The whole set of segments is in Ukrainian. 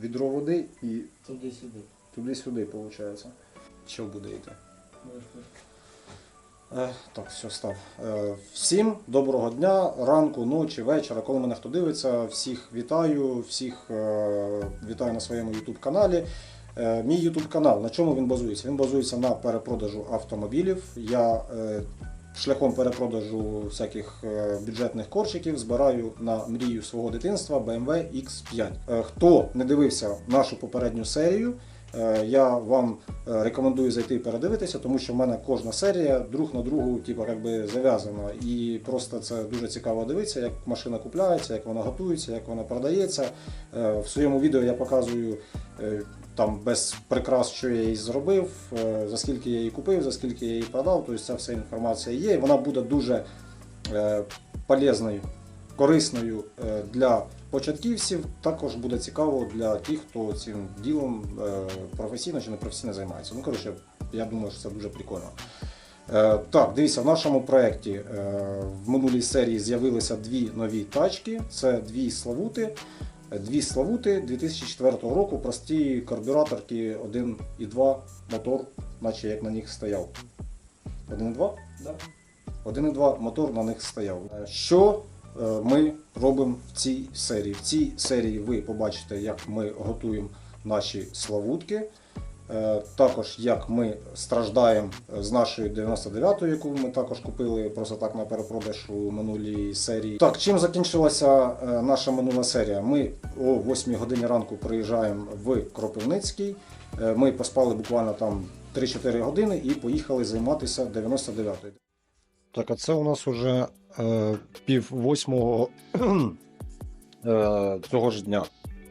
відро води і Туди-сюди. туди-сюди, виходить. Що буде йти? Е, так, все, став. Е, всім доброго дня, ранку, ночі, вечора, коли мене хто дивиться. Всіх вітаю, всіх е, вітаю на своєму YouTube каналі. Е, мій YouTube канал, на чому він базується? Він базується на перепродажу автомобілів. Я е, шляхом перепродажу всяких е, бюджетних корчиків збираю на мрію свого дитинства BMW X5. Е, хто не дивився нашу попередню серію, е, я вам рекомендую зайти і передивитися, тому що в мене кожна серія друг на другу, типу, як би зав'язана. І просто це дуже цікаво дивитися, як машина купляється, як вона готується, як вона продається. В своєму відео я показую там без прикрас, що я її зробив, е, за скільки я її купив, за скільки я її продав. Тобто ця вся інформація є. І вона буде дуже е, полезною, корисною е, для початківців. Також буде цікаво для тих, хто цим ділом професійно чи не професійно займається. Ну, коротше, я думаю, що це дуже прикольно. Так, дивіться, в нашому проєкті в минулій серії з'явилися дві нові тачки. Це дві Славути. Дві Славути 2004 року, прості карбюраторки 1,2 мотор, наче як на них стояв. 1,2? Да. 1,2 мотор на них стояв. Е, Що е, ми робимо в цій серії? В цій серії ви побачите, як ми готуємо наші славутки. Е, Також як ми страждаємо з нашою 99-ю, яку ми також купили просто так на перепродаж у минулій серії. Так, чим закінчилася е, наша минула серія? Ми о 8 годині ранку приїжджаємо в Кропивницький. Е, Ми поспали буквально там 3-4 години і поїхали займатися 99-ю. Так, а це у нас уже е, пів восьмого е, цього ж дня.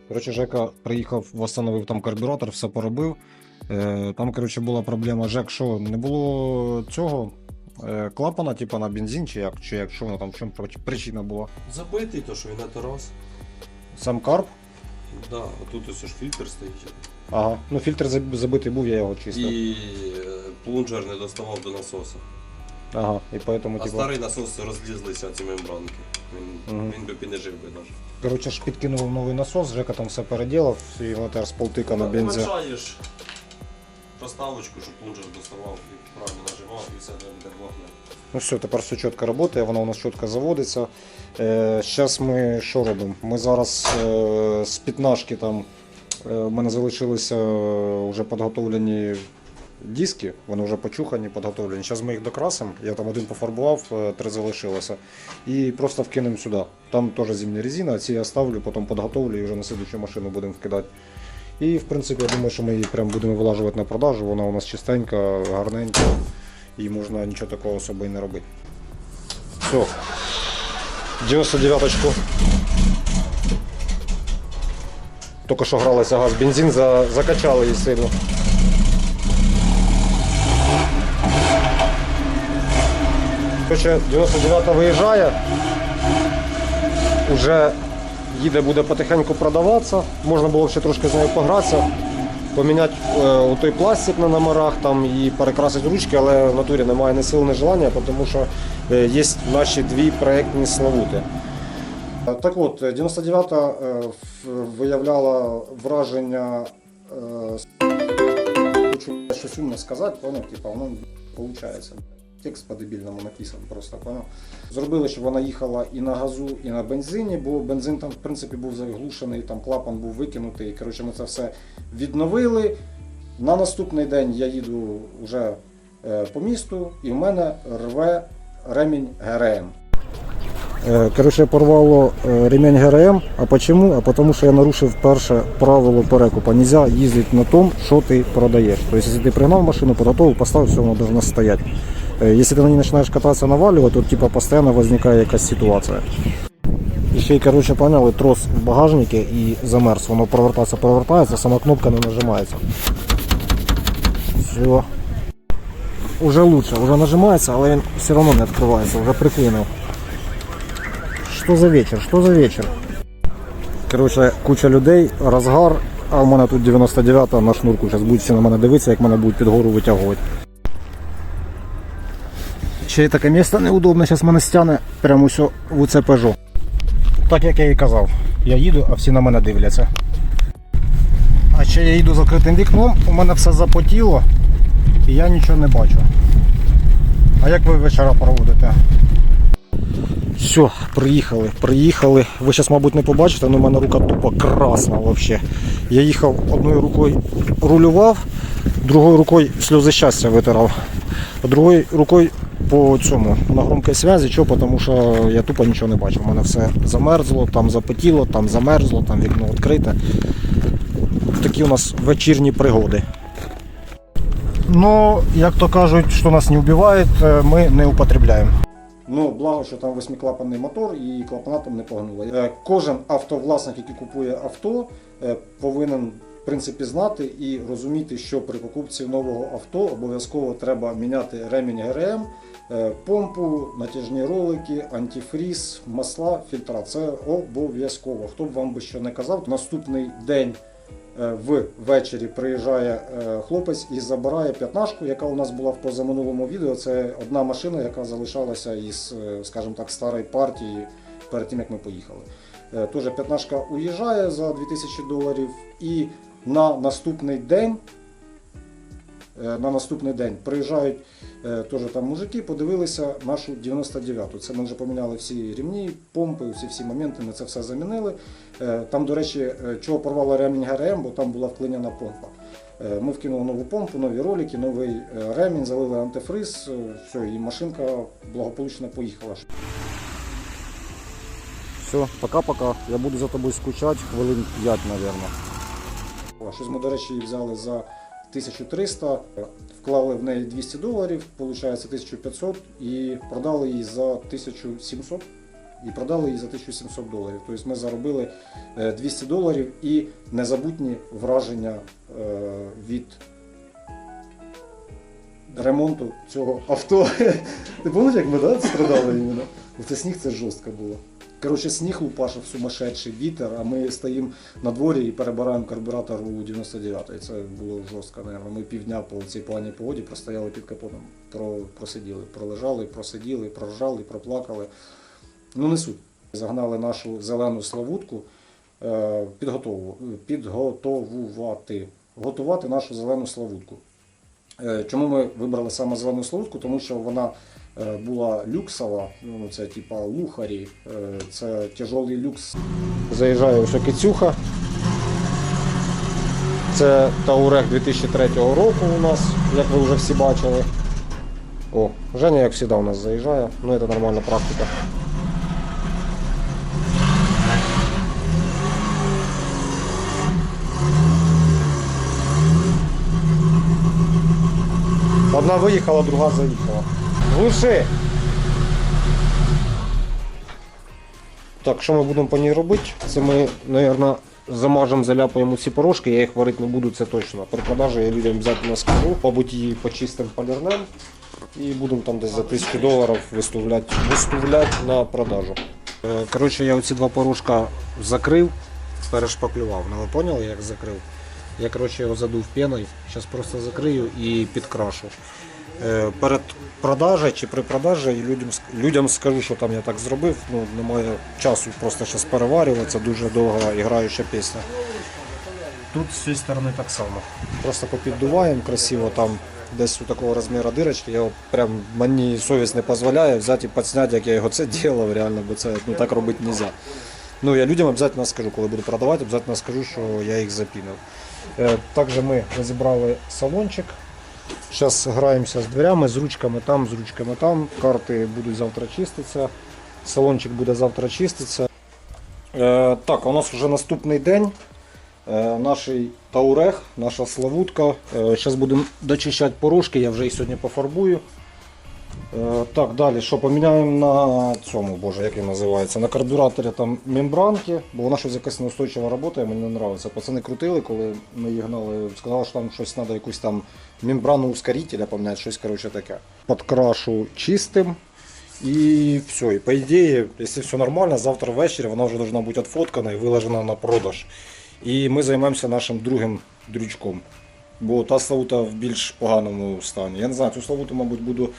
Коротше, Жека приїхав, встановив там карбюратор, все поробив. Е, там, коротше, була проблема. Жек, що не було цього е, клапана, типу на бензин, чи як, чи як що воно там, в чому причина була? Забитий, то що він раз. Сам карб. Да, а тут ось ж фільтр стоїть. Ага. Ну фільтр заб- забитий був, я його чистив. І е, плунжер не доставав до насоса. Ага, і поэтому, А типу. старий насос розлізлися ці мембранки. Він, Мгм. він би і би навіть. Коротше, ж підкинув новий насос, Жека там все переділав, і воно тепер з полтика на бензин. Проставочку, щоб плунжер доставав і правильно нажимав, і все буде блокне. Ну все, тепер все чітко працює, воно у нас чітко заводиться. Е, Зараз ми що робимо? Ми зараз е, з п'ятнашки там е, в мене залишилися е, вже підготовлені диски, вони вже почухані, підготовлені. Зараз ми їх докрасимо. Я там один пофарбував, е, три залишилося. І просто вкинемо сюди. Там теж зимня резина, ці я ставлю, потім підготовлю і вже на слідчу машину будемо вкидати. І в принципі, я думаю, що ми її прям будемо вилажувати на продажу. Вона у нас чистенька, гарненька і можна нічого такого особо і не робити. Все. 99-очку. Тільки що гралася газ, бензин за, закачали її сильно. Короче, 99 виїжджає. Уже їде, буде потихеньку продаватися. Можна було ще трошки з нею погратися поміняти е, той пластик на номерах там, і перекрасити ручки, але в натурі немає ні сил, ні желання, тому що е, є наші дві проєктні славути. Е, Так от, 99-та е, виявляла враження. е, Хочу щось умне сказати, поняв, типа, воно виходить. Текст по-дебільному написан просто, поняв. Зробили, щоб вона їхала і на газу, і на бензині, бо бензин там, в принципі, був заглушений, там клапан був викинутий. Коротше, ми це все відновили. На наступний день я їду вже е, по місту, і в мене рве ремінь ГРМ. Коротше, порвало е, ремінь ГРМ. А чому? А тому що я нарушив перше правило перекупа. Нельзя їздити на тому, що ти продаєш. Тобто, якщо ти пригнав машину, подготовив, поставив, все, вона повинна стояти. Е, Якщо ти на ній починаєш кататися навалювати, то типа, постійно виникає якась ситуація. І ще й коротше, поняли, трос в багажнику і замерз. Воно провертається, провертається, сама кнопка не нажимається. Все. Уже лучше, уже нажимається, але він все одно не відкривається, вже приклинив. Що за вечір? Що за вечір? Коротше, куча людей, розгар, а в мене тут 99-та на шнурку. Зараз будуть на мене дивитися, як мене будуть під гору витягувати. Ще й таке місце неудобне, зараз мене стягне прямо все в це Peugeot. Так як я і казав, я їду, а всі на мене дивляться. А ще я їду закритим вікном, у мене все запотіло і я нічого не бачу. А як ви вечора проводите? Все, приїхали, приїхали. Ви зараз, мабуть, не побачите, але у мене рука тупо красна взагалі. Я їхав одною рукою рулював, другою рукою сльози щастя витирав, а другою рукою по цьому на громкій зв'язі, чого, тому що я тупо нічого не бачив. У мене все замерзло, там запотіло, там замерзло, там вікно відкрите. Такі у нас вечірні пригоди. Ну, як то кажуть, що нас не вбиває, ми не употребляємо. Ну, благо, що там восьмиклапанний мотор і клапана там не погнуло. Е, Кожен автовласник, який купує авто, е, повинен принципі знати і розуміти, що при покупці нового авто обов'язково треба міняти ремінь ГРМ, е, помпу, натяжні ролики, антифріз, масла, фільтра. Це обов'язково. Хто б вам би що не казав, наступний день. е, Ввечері приїжджає е, хлопець і забирає п'ятнашку, яка у нас була в позаминулому відео. Це одна машина, яка залишалася із, скажімо так, старої партії перед тим, як ми поїхали. Тоже п'ятнашка уїжджає за 2000 доларів, і на наступний день. е, На наступний день приїжджають е, теж там мужики, подивилися нашу 99-ту. Це ми вже поміняли всі рівні, помпи, всі всі моменти, ми це все замінили. Е, Там, до речі, чого порвало ремінь ГРМ, бо там була вклиняна помпа. Ми вкинули нову помпу, нові ролики, новий ремінь, залили антифриз, все, і машинка благополучно поїхала. Все, пока-пока. Я буду за тобою скучати хвилин 5, мабуть. Щось ми, до речі, її взяли за 1300, е, вклали в неї 200 доларів, виходить 1500 і продали її за 1700 і продали її за 1700 доларів. Тобто ми заробили е, 200 доларів і незабутні враження е, від ремонту цього авто. Ти пам'ятаєш, як ми да, страдали іменно? Оце сніг це жорстко було. Коротше, сніг лупашив сумасшедший вітер, а ми стоїмо на дворі і перебираємо карбюратор у 99-й. Це було жорстко, мабуть. Ми півдня по цій поганій погоді простояли під капотом, про, просиділи, пролежали, просиділи, проржали, проплакали. Ну не суть. Загнали нашу зелену славутку е, підготову, підготовувати, готувати нашу зелену славутку. Е, Чому ми вибрали саме зелену славутку? Тому що вона була люксова, ну це типа лухарі, е, це тяжолий люкс. Заїжджає ось кицюха. Це Таурек 2003 року у нас, як ви вже всі бачили. О, Женя, як завжди, у нас заїжджає, ну це нормальна практика. Одна виїхала, друга заїхала. Глуши! Так, що ми будемо по ній робити? Це ми, мабуть, замажемо, заляпаємо ці порошки, я їх варити не буду, це точно. При продажі я людям обов'язково скажу, мабуть, її почистимо полірнем і будемо там десь за 1000 доларів виставляти, виставляти на продажу. Е, Коротше, я оці два порошка закрив, перешпаклював. Ну ви поняли, як закрив? Я коротше, його задув пеною, зараз просто закрию і підкрашу. Е, Перед продажею чи при продажі людям, людям скажу, що там я так зробив. Ну, немає часу просто зараз переварювати, дуже довга іграюча пісня. Тут з цієї сторони так само. Просто попіддуваємо красиво там. Десь у такого розміру дирочки, я прям мені совість не дозволяє взяти і підсняти, як я його це робив, реально, бо це ну, так робити не можна. Ну, я людям обов'язково скажу, коли буду продавати, обов'язково скажу, що я їх запінив. Е, Також ми розібрали салончик. Зараз граємося з дверями, з ручками там, з ручками там. Карти будуть завтра чиститися. Салончик буде завтра чиститися. Е, так, у нас вже наступний день. Е, наш Таурех, наша славутка. Зараз будемо дочищати порошки, я вже їх сьогодні пофарбую. Е, Так, далі, що поміняємо на цьому, боже, як він називається, на карбюраторі там мембранки, бо вона щось якась неустойчива робота, мені не подобається. Пацани крутили, коли ми її гнали, сказали, що там щось треба якусь там мембрану ускорителя поміняти, щось коротше таке. Подкрашу чистим. І все. І по ідеї, якщо все нормально, завтра ввечері вона вже повинна бути відфоткана і виложена на продаж. І ми займемося нашим другим дрючком. Бо та славута в більш поганому стані. Я не знаю, цю славуту, мабуть, буду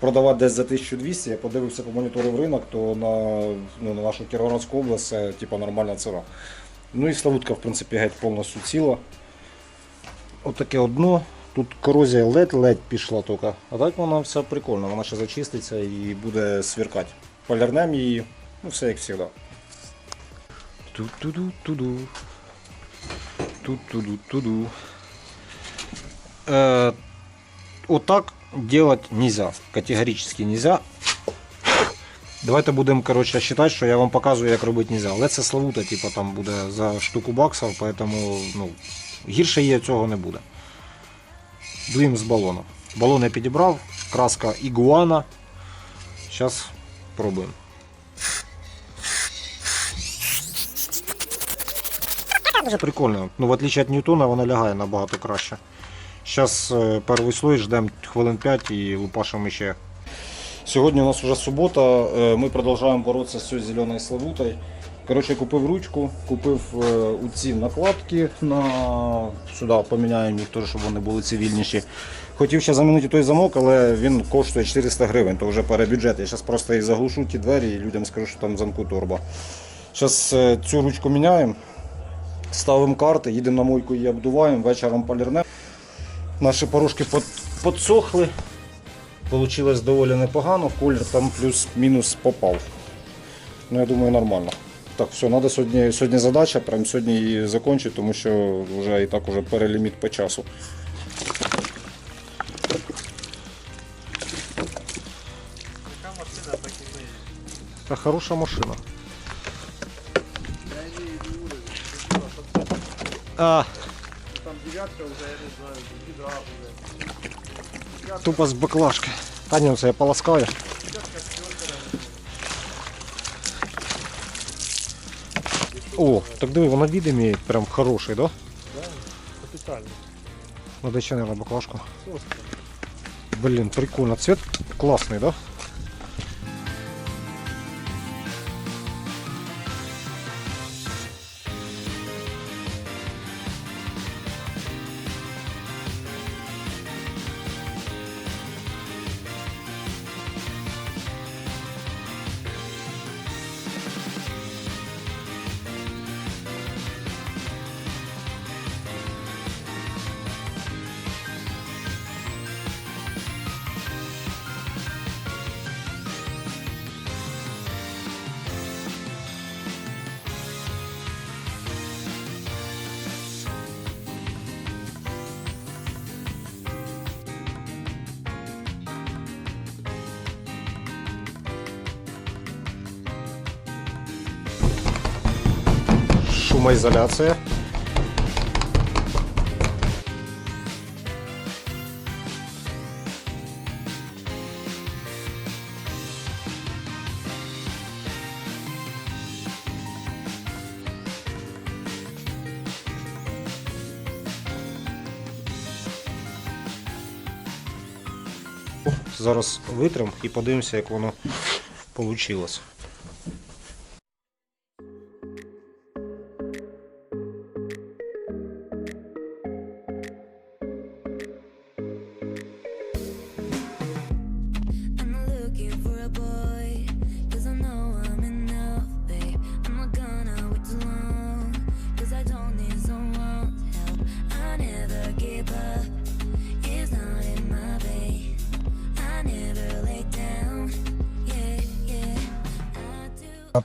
продавати десь за 1200. Я подивився по моніторив ринок, то на, ну, на нашу Кіровоградську область це типу, нормальна ціна. Ну і славутка, в принципі, геть повністю ціла. отаке одно. Тут корозія ледь-ледь пішла тільки. А так вона вся прикольна, вона ще зачиститься і буде сверкати. Полярнем її, ну все як завжди. Ту-ту-ду-ту-ду. Ту-ту-ду-ту-ду. Э, вот так делать нельзя. Категорически нельзя. Давайте будемо коротше, считати, що я вам показую, як робити нельзя. Але це славута, типу, там буде за штуку баксів, поэтому ну, гірше є цього не буде. Дуємо з балону. Балон я підібрав, краска ігуана. Зараз пробуємо. Прикольно. Ну, в отличие від Ньютона, вона лягає набагато краще. Зараз перший слой ждемо хвилин 5 і лупашимо ще. Сьогодні у нас вже субота, е, ми продовжуємо боротися з цією зеленою славутою. Купив ручку, купив е, ці накладки на сюди, поміняємо їх, щоб вони були цивільніші. Хотів ще замінити той замок, але він коштує 400 гривень, то вже перебюджет. Я зараз просто їх заглушу ті двері і людям скажу, що там замку торба. Зараз цю ручку міняємо, ставимо карти, їдемо на мойку її обдуваємо, вечором полірнемо. Наші порожки под- підсохли. Получилось доволі непогано, колір там плюс-мінус попав. Ну, я думаю, нормально. Так, все, треба сьогодні, сьогодні задача, прям сьогодні її закінчити, тому що вже і так уже переліміт по часу. Така машина так і. Та хороша машина. А, дев'ятка вже, я не знаю, вже. Дев'ятка, тупо з баклажки. Та ні, це я полоскаю. О, так диви, вона від імеє прям хороший, да? Капітально. Надо ще, наверное, баклажку. Блин, прикольно. Цвет классный, да? Шумоизоляция. Зараз витрим і подивимося, як воно вийшло.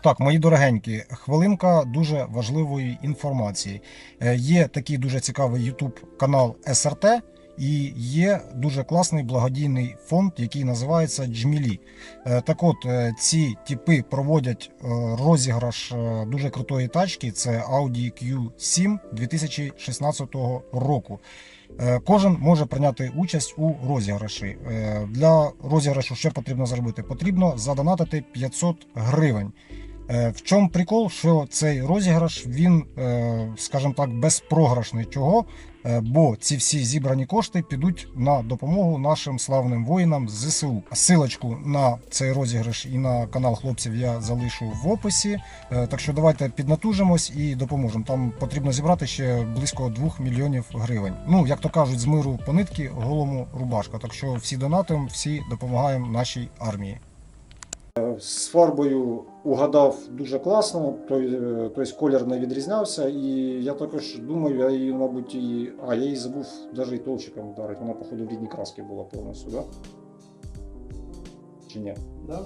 Так, мої дорогенькі, хвилинка дуже важливої інформації. Е, Є такий дуже цікавий YouTube канал СРТ і є дуже класний благодійний фонд, який називається Джмілі. Е, Так от, е, ці типи проводять розіграш дуже крутої тачки. Це Audi Q7 2016 року. Кожен може прийняти участь у розіграші. Для розіграшу що потрібно зробити? Потрібно задонатити 500 гривень. Е, В чому прикол, що цей розіграш він, е, скажімо так, безпрограшний. Чого? Е, Бо ці всі зібрані кошти підуть на допомогу нашим славним воїнам з ЗСУ. Силочку на цей розіграш і на канал хлопців я залишу в описі. Так що давайте піднатужимось і допоможемо. Там потрібно зібрати ще близько 2 мільйонів гривень. Ну як то кажуть, з миру по нитки голому рубашка. Так що всі донатимо, всі допомагаємо нашій армії. З фарбою угадав дуже класно, тобто колір не відрізнявся. І я також думаю, я її, мабуть, і. А, я її забув навіть і толчиком вдарити. Вона, походу, в рідній краски була повністю? Да? Чи ні? Да?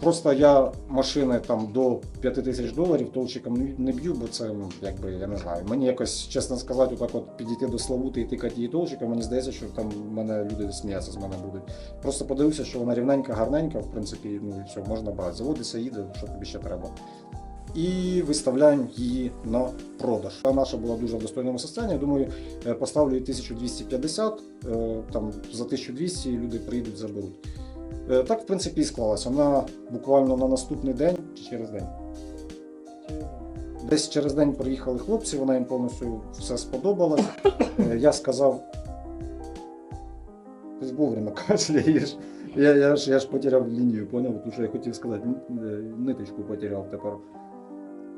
Просто я машини там до 5 тисяч доларів толчиком не- б'ю, бо це ну, якби я не знаю. Мені якось чесно сказати, отак от підійти до Славути і тикати її толчиком, мені здається, що там мене люди сміятися з мене будуть. Просто подивився, що вона рівненька, гарненька, в принципі, ну і все, можна брати. Заводиться, їде, що тобі ще треба. І виставляємо її на продаж. Наша була дуже в достойному стані. Думаю, е, поставлю її 1250, е, там за 1200 люди приїдуть, заберуть. Е, Так, в принципі, і склалося. Вона буквально на наступний день чи через день. Десь через день приїхали хлопці, вона їм повністю все сподобалось. Е, Я сказав. Ти вовремя кашляєш. Я, я, ж, я ж потеряв лінію, поняв, тому що я хотів сказати, е, ниточку потеряв тепер.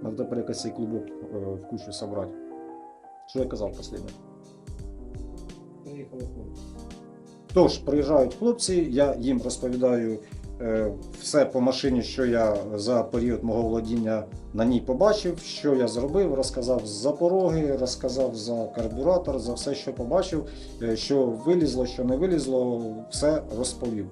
Надо тепер якось цей клубок в кучу собрати. Що я казав останнє? Приїхали хлопці. Тож, приїжджають хлопці, я їм розповідаю е, все по машині, що я за період мого володіння на ній побачив, що я зробив, розказав за пороги, розказав за карбюратор, за все, що побачив, е, що вилізло, що не вилізло, все розповів.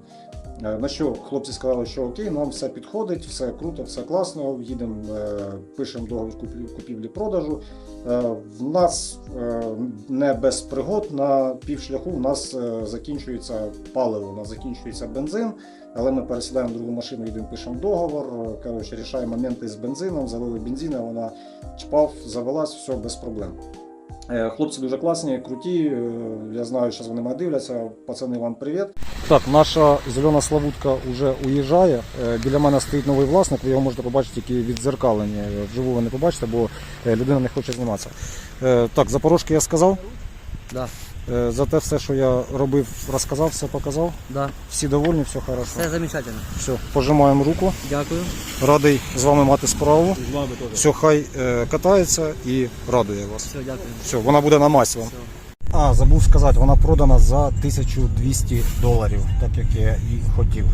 Е, На що хлопці сказали, що окей, нам все підходить, все круто, все класно. Їдемо, е, пишемо договір купівлі-продажу. Е, В нас не без пригод на півшляху в нас закінчується паливо, у нас закінчується бензин, але ми пересідаємо другу машину, їдемо, пишемо договор. Коротше, рішаємо моменти з бензином, залили бензина, вона чпав, завелась, все без проблем. Е, Хлопці дуже класні, круті. е, Я знаю, що вони мене дивляться. Пацани, вам привіт. Так, наша зелена славутка вже уїжджає. Е, Біля мене стоїть новий власник, ви його можете побачити тільки відзеркалені. Вживу ви не побачите, бо людина не хоче зніматися. Так, запорожки я сказав. Да, За те все, що я робив, розказав, все показав. да, Всі довольні, все хорошо. все замечательно. Все, пожимаємо руку. Дякую. Радий з вами мати справу. З вами теж. Все, хай е, катається і радує вас. Все, дякую. Все, вона буде на масі вам. Все. А, забув сказати, вона продана за 1200 доларів, так як я і хотів.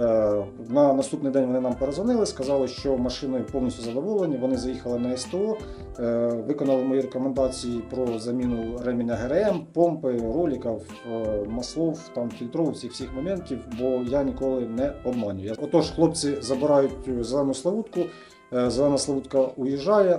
Е, на наступний день вони нам перезвонили, сказали, що машиною повністю задоволені. Вони заїхали на СТО, е, виконали мої рекомендації про заміну реміння ГРМ, помпи, роликів, е, маслов, там фільтров, всіх всіх моментів, бо я ніколи не обманюю. Отож, хлопці забирають зелену славутку, зелена славутка уїжджає.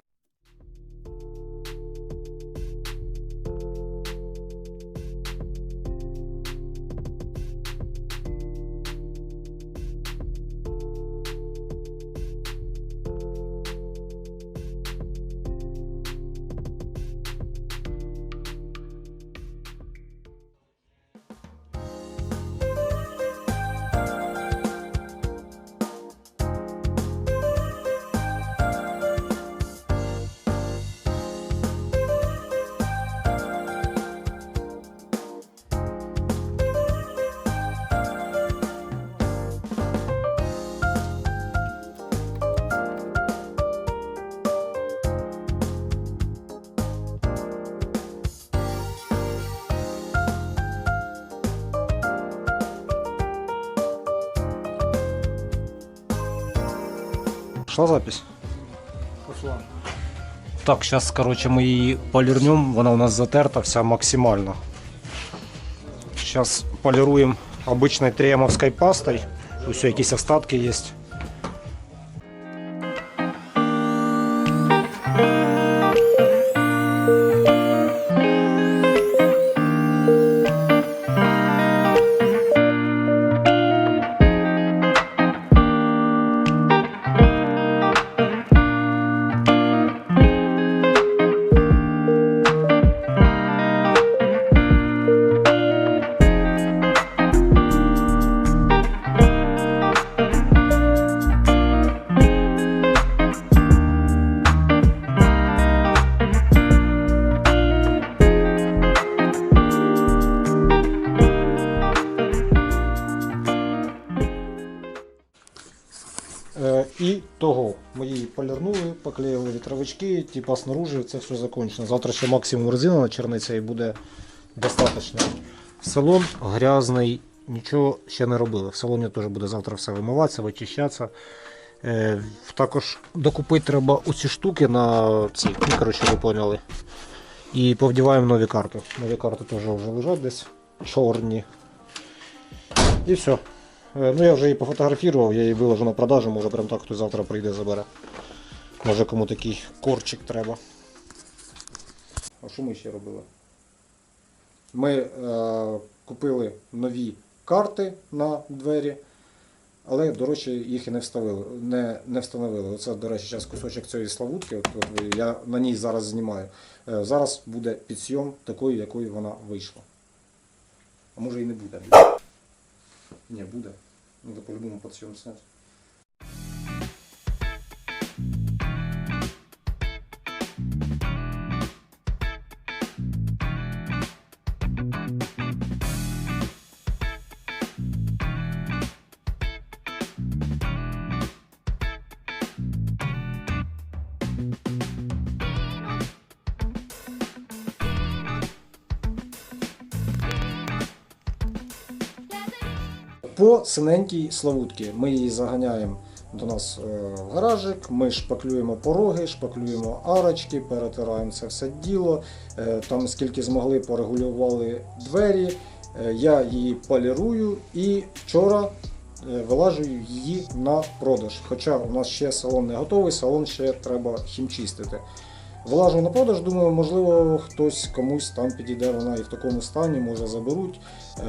Пошла запись? Пошла. Так, сейчас, короче, мы її полірнем. Вона у нас затерта вся максимально. Сейчас полируем обычной триемовской пастой. Тут все, якісь остатки есть. Вітровички, типа снаружи це все закончено. Завтра ще максимум резина на черниця і буде достатньо. Салон грязний нічого ще не робили. В салоні теж буде завтра все вимиватися, вичищатися. Е, також докупити треба оці штуки на ці, ну, коротше, ви поняли. І повдіваємо нові карти. Нові карти теж вже лежать десь чорні. І все. Е, Ну я вже її пофотографував, я її виложу на продажу, може прям так хтось завтра прийде забере. Може кому такий корчик треба. А що ми ще робили? Ми е, купили нові карти на двері, але дорожче їх і не вставили. Не, не встановили. Оце, до речі, зараз кусочок цієї славутки, от, от я на ній зараз знімаю. Е, зараз буде підсйом такої, якою вона вийшла. А може і не буде. Ні, буде. Надо по-любому підсйом зняти. По синенькій славутці ми її заганяємо до нас е, в гаражик, ми шпаклюємо пороги, шпаклюємо арочки, перетираємо це все діло. Е, Там скільки змогли, порегулювали двері. Е, Я її полірую і вчора вилажую її на продаж. Хоча у нас ще салон не готовий, салон ще треба хімчистити. Вилажу на продаж, думаю, можливо, хтось комусь там підійде вона і в такому стані, може заберуть.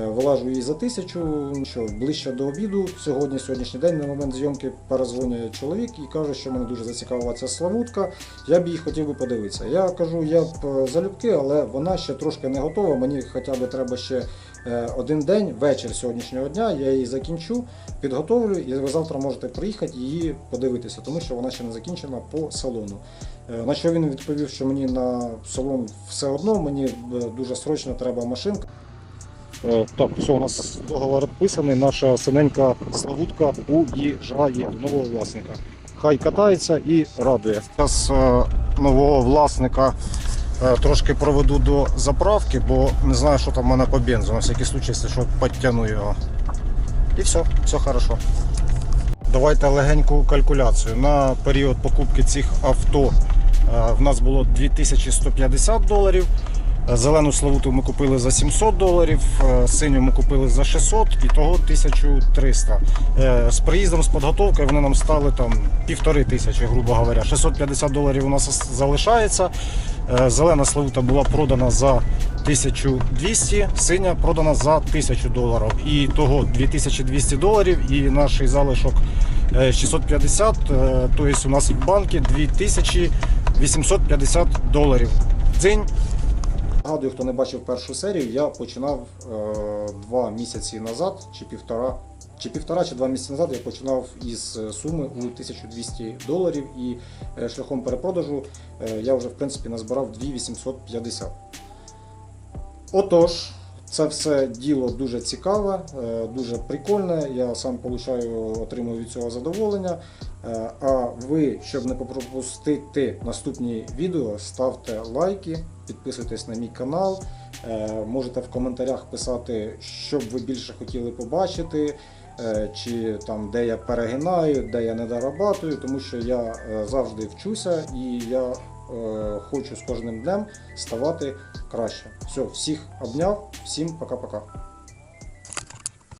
Е, Вилажу її за тисячу. Що ближче до обіду, сьогодні, сьогоднішній день, на момент зйомки, перезвонює чоловік і каже, що мене дуже зацікавила ця славутка. Я б її хотів би подивитися. Я кажу, я б е, залюбки, але вона ще трошки не готова. Мені хоча б треба ще е, один день, вечір сьогоднішнього дня. Я її закінчу, підготовлю, і ви завтра можете приїхати її подивитися, тому що вона ще не закінчена по салону. Е, На що він відповів, що мені на салон все одно, мені е, дуже срочно треба машинка. Е, Так, все, у нас договор підписаний. Наша синенька славутка уїжджає до нового власника. Хай катається і радує. Зараз нового власника трошки проведу до заправки, бо не знаю, що там в мене по бензу. На всякий случай, якщо що, підтягну його. І все, все хорошо. Давайте легеньку калькуляцію. На період покупки цих авто в нас було 2150 доларів. Е, Зелену славуту ми купили за 700 доларів, е, синю ми купили за 600 і того 1300. Е, З приїздом, з підготовкою вони нам стали там півтори тисячі, грубо говоря. 650 доларів у нас залишається. Е, Зелена славута була продана за 1200, синя продана за 1000 доларів. І того 2200 доларів і наш залишок е, 650, е, тобто у нас в банки 2850 доларів. Дзинь. Нагадую, хто не бачив першу серію, я починав е, два місяці назад, чи півтора, чи півтора, чи два місяці назад я починав із е, суми у 1200 доларів і е, шляхом перепродажу е, я вже в принципі назбирав 2850. Отож, це все діло дуже цікаве, е, дуже прикольне. Я сам получаю, отримую від цього задоволення. Е, А ви, щоб не пропустити наступні відео, ставте лайки, підписуйтесь на мій канал. Е, Можете в коментарях писати, що б ви більше хотіли побачити, е, чи там де я перегинаю, де я не дорабатую, тому що я завжди вчуся і я хочу з кожним днем ставати краще. Все, всіх обняв, всім пока-пока.